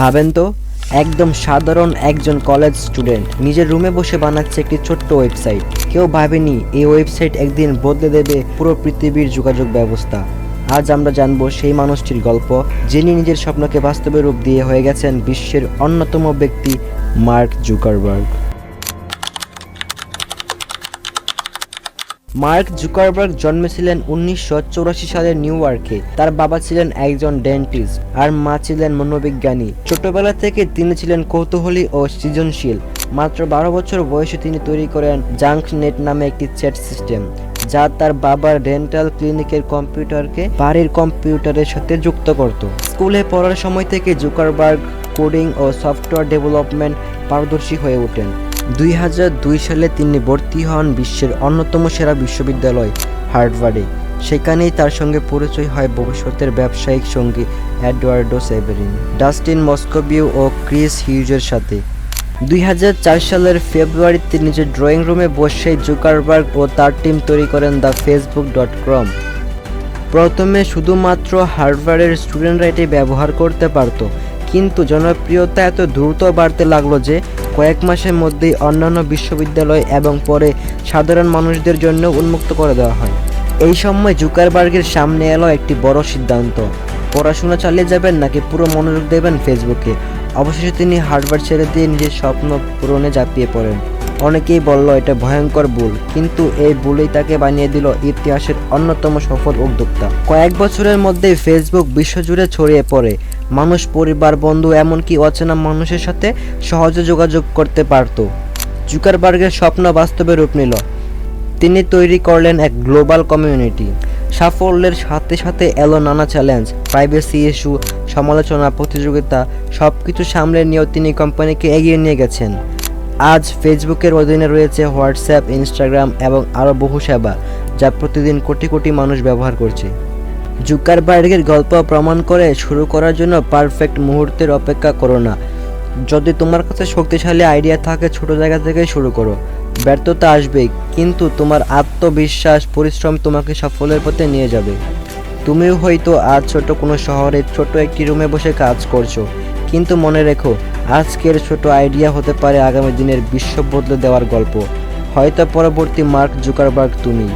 ভাবেন তো, একদম সাধারণ একজন কলেজ স্টুডেন্ট নিজের রুমে বসে বানাচ্ছে একটি ছোট্ট ওয়েবসাইট কেউ ভাবেনি এই ওয়েবসাইট একদিন বদলে দেবে পুরো পৃথিবীর যোগাযোগ ব্যবস্থা। আজ আমরা জানব সেই মানুষটির গল্প, যিনি নিজের স্বপ্নকে বাস্তবে রূপ দিয়ে হয়ে গেছেন বিশ্বের অন্যতম ব্যক্তি মার্ক জুকারবার্গ। মার্ক জুকারবার্গ জন্মেছিলেন উনিশশো চৌরাশি সালের নিউ ইয়র্কে তার বাবা ছিলেন একজন ডেন্টিস্ট আর মা ছিলেন মনোবিজ্ঞানী। ছোটবেলা থেকে তিনি ছিলেন কৌতূহলী ও সৃজনশীল। মাত্র বারো বছর বয়সে তিনি তৈরি করেন জাঙ্ক নেট নামে একটি চ্যাট সিস্টেম, যা তার বাবার ডেন্টাল ক্লিনিকের কম্পিউটারকে বাড়ির কম্পিউটারের সাথে যুক্ত করত। স্কুলে পড়ার সময় থেকে জুকারবার্গ কোডিং ও সফটওয়্যার ডেভেলপমেন্ট পারদর্শী হয়ে ওঠেন। দুই হাজার দুই সালে তিনি ভর্তি হন বিশ্বের অন্যতম সেরা বিশ্ববিদ্যালয় হার্ভার্ডে। সেখানেই তার সঙ্গে পরিচয় হয় ভবিষ্যতের ব্যবসায়িক সঙ্গী এডওয়ার্ডো সেভেরিন, ডাস্টিন মস্কোবিউ ও ক্রিস হিউজের সাথে। দুই হাজার চার সালের ফেব্রুয়ারিতে নিজের ড্রয়িং রুমে বসে জুকারবার্গ ও তার টিম তৈরি করেন দ্য ফেসবুক ডট কম। প্রথমে শুধুমাত্র হার্ভার্ডের স্টুডেন্টরা এটি ব্যবহার করতে পারত, কিন্তু জনপ্রিয়তা এত দ্রুত বাড়তে লাগল যে কয়েক মাসের মধ্যেই অন্যান্য বিশ্ববিদ্যালয় এবং পরে সাধারণ মানুষদের জন্য উন্মুক্ত করে দেওয়া হয়। এই সময় জুকারবার্গের সামনে এলো একটি বড় সিদ্ধান্ত। পড়াশোনা চালিয়ে যাবেন নাকি পুরো মনোযোগ দেবেন ফেসবুকে? অবশেষে তিনি হার্ভার্ড ছেড়ে দিয়ে নিজের স্বপ্ন পূরণে ঝাঁপিয়ে পড়েন। অনেকেই বলল, এটা ভয়ঙ্কর ভুল। কিন্তু এই ভুলই তাকে বানিয়ে দিল ইতিহাসের অন্যতম সফল উদ্যোক্তা। কয়েক বছরের মধ্যে ফেসবুক বিশ্বজুড়ে ছড়িয়ে পড়ে। মানুষ, পরিবার, বন্ধু, এমনকি অচেনা মানুষের সাথে সহজে যোগাযোগ করতে পারত। জুকারবার্গের স্বপ্ন বাস্তবে রূপ নিল। তিনি তৈরি করলেন এক গ্লোবাল কমিউনিটি। সাফল্যের সাথে সাথে এলো নানা চ্যালেঞ্জ, প্রাইভেসি ইস্যু, সমালোচনা, প্রতিযোগিতা সব কিছু সামলে নিয়েও তিনি কোম্পানিকে এগিয়ে নিয়ে গেছেন। আজ ফেসবুকের অধীনে রয়েছে হোয়াটসঅ্যাপ, ইনস্টাগ্রাম এবং আরও বহু সেবা যা প্রতিদিন কোটি কোটি মানুষ ব্যবহার করছে। জুকারবার্গের গল্প প্রমাণ করে শুরু করার জন্য পারফেক্ট মুহূর্তের অপেক্ষা করো না। যদি তোমার কাছে শক্তিশালী আইডিয়া থাকে, ছোট জায়গা থেকে শুরু করো। ব্যর্থতা আসবেই, কিন্তু তোমার আত্মবিশ্বাস, পরিশ্রম তোমাকে সাফল্যের পথে নিয়ে যাবে। তুমিও হয়তো আজ ছোট কোনো শহরে ছোট একটি রুমে বসে কাজ করছ। কিন্তু মনে রেখো, আজকের ছোট আইডিয়া হতে পারে আগামী দিনের বিশ্ব বদলে দেওয়ার গল্প। হয়তো পরবর্তী মার্ক জুকারবার্গ তুমি।